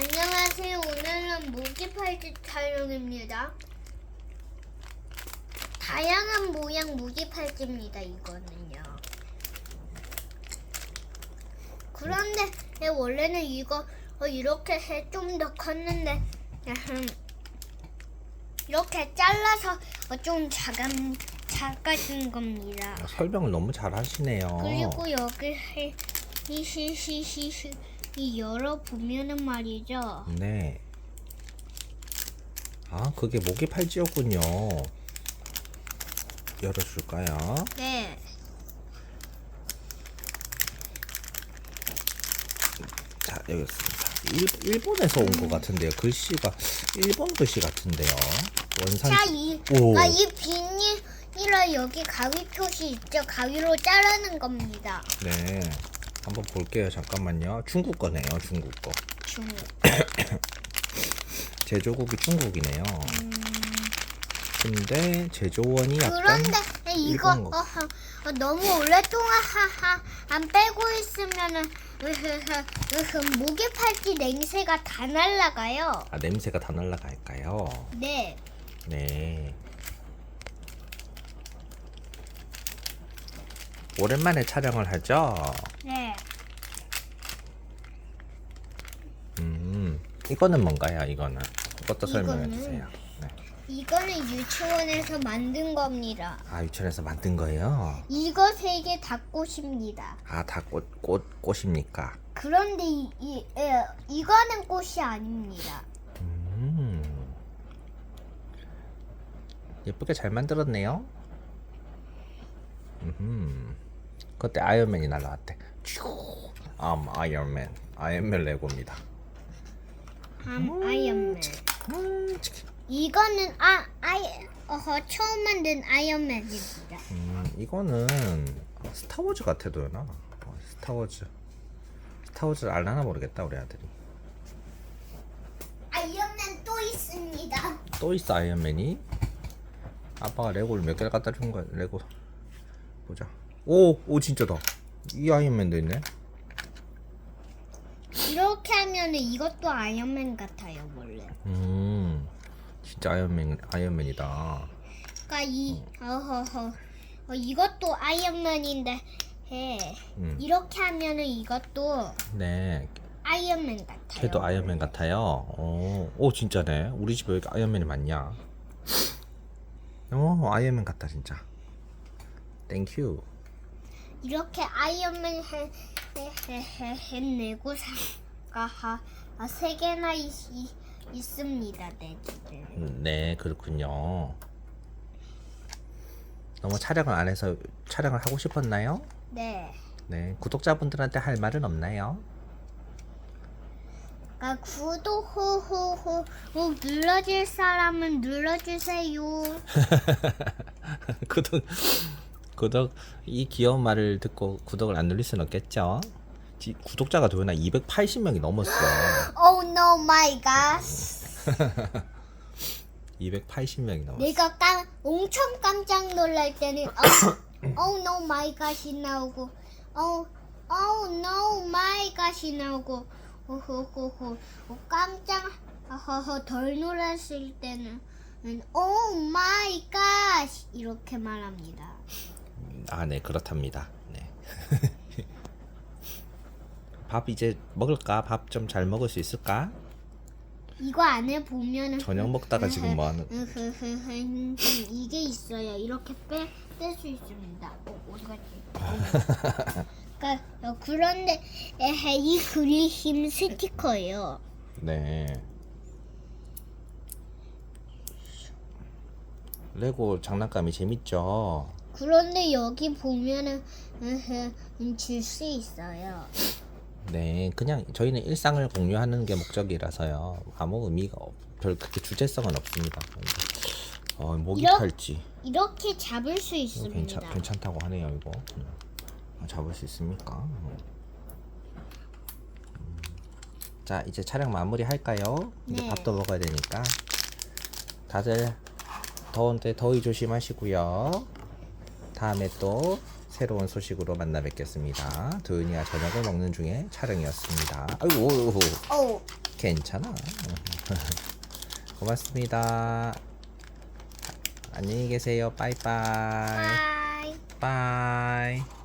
안녕하세요. 오늘은 모기 팔찌 촬영입니다. 다양한 모양 모기 팔찌입니다. 이거는요. 그런데 네, 원래는 이거 어, 이렇게 해 좀 더 컸는데 음, 이렇게 잘라서 어, 좀 작은 작아진 겁니다. 설명을 너무 잘 하시네요. 그리고 여기 히히히히히 이 열어 보면은 말이죠. 네. 아, 그게 모기 팔찌였군요. 열어줄까요? 네. 자, 여기 있습니다. 일, 일본에서 온 것 같은데요. 글씨가 일본 글씨 같은데요. 원산. 자, 이, 오. 아, 이 비닐이라 여기 가위 표시 있죠? 가위로 자르는 겁니다. 네. 한번 볼게요. 잠깐만요. 중국 거네요. 중국 거. 중. 제조국이 중국이네요. 근데 제조원이 약간 그런데 이거 일본 거. 어, 어, 너무 오랫동안 하하 안 빼고 있으면은 으흐흐, 으흐, 목에 팔찌 냄새가 다 날라가요. 아, 냄새가 다 날라갈까요? 네. 네. 오랜만에 촬영을 하죠. 네. 음, 이거는 뭔가요? 이거는 그것도 설명해 이거는 주세요. 네. 이거는 유치원에서 만든 겁니다. 아 유치원에서 만든 거예요? 이거 세 개 다 꽃입니다. 아 다 꽃 꽃 꽃 입니까? 그런데 이, 이 에, 이거는 꽃이 아닙니다. 음, 예쁘게 잘 만들었네요. 음, 그때 아이언맨이 날라왔대. 쭈, 아 아이언맨, 아이언맨 레고입니다. 음, 아이언맨. 음, 치킨. 이거는 아 아이 어허 처음 만든 아이언맨입니다. 음, 이거는 스타워즈 같아 도연아. 어, 스타워즈. 스타워즈 알라나 모르겠다 우리 아들이. 아이언맨 또 있습니다. 또 있어 아이언맨이. 아빠가 레고를 몇 개를 갖다 준 거야 레고. 보자. 오, 오 진짜다. 이 아이언맨도 있네. 이렇게 하면은 이것도 아이언맨 같아요 원래. 음, 진짜 아이언맨 아이언맨이다. 그러니까 이 어허허 어, 이것도 아이언맨인데 해 음. 이렇게 하면은 이것도 네, 아이언맨 같아요. 걔도 아이언맨 같아요. 오, 오 진짜네. 우리 집에 왜 이렇게 아이언맨이 많냐? 어, 아이언맨 같다 진짜. 땡큐. 이렇게 아이언맨 해 내고 사가 아, 세 개나 있, 있, 있습니다. 네. 네. 음, 네, 그렇군요. 너무 촬영을 안 해서 촬영을 하고 싶었나요? 네. 네, 구독자분들한테 할 말은 없나요? 아, 구독 호호호 호 눌러줄 사람은 눌러주세요. 구독, 구독, 이 귀여운 말을 듣고 구독을 안 누릴 수는 없겠죠? 지- 구독자가 도연아 280명이 넘었어. Oh no my gosh. 280명이 넘었어. 내가 깜 엄청 깜짝 놀랄 때는 oh, oh no my gosh이 나오고 oh oh no my gosh이 나오고 호호호호 어, 깜짝 허허 덜 놀랐을 때는 oh my gosh 이렇게 말합니다. 아, 네, 그렇답니다. 네. 밥 이제 먹을까? 밥 좀 잘 먹을 수 있을까? 이거 안에 보면은 저녁 먹다가 지금 뭐 하는? 이게 있어요. 이렇게 빼뺄 수 있습니다. 어, 어디 갔지? 그러니까 어, 그런데 에헤, 이 그리심 스티커예요. 네. 레고 장난감이 재밌죠? 그런데 여기 보면은 줄 수 있어요. 네, 그냥 저희는 일상을 공유하는 게 목적이라서요. 아무 의미가 없, 별 그렇게 주제성은 없습니다. 어, 모기 이런- 팔찌. 이렇게 잡을 수 있습니다. 괜찮, 괜찮다고 하네요, 이거. 음. 아, 잡을 수 있습니까? 음. 자, 이제 촬영 마무리 할까요? 이제 네. 밥도 먹어야 되니까. 다들 더운데 더위 조심하시고요. 다음에 또 새로운 소식으로 만나 뵙겠습니다. 도윤이와 저녁을 먹는 중에 촬영이었습니다. 아이고, 어. 괜찮아. 고맙습니다. 안녕히 계세요. 빠이빠이. 빠이. 빠이.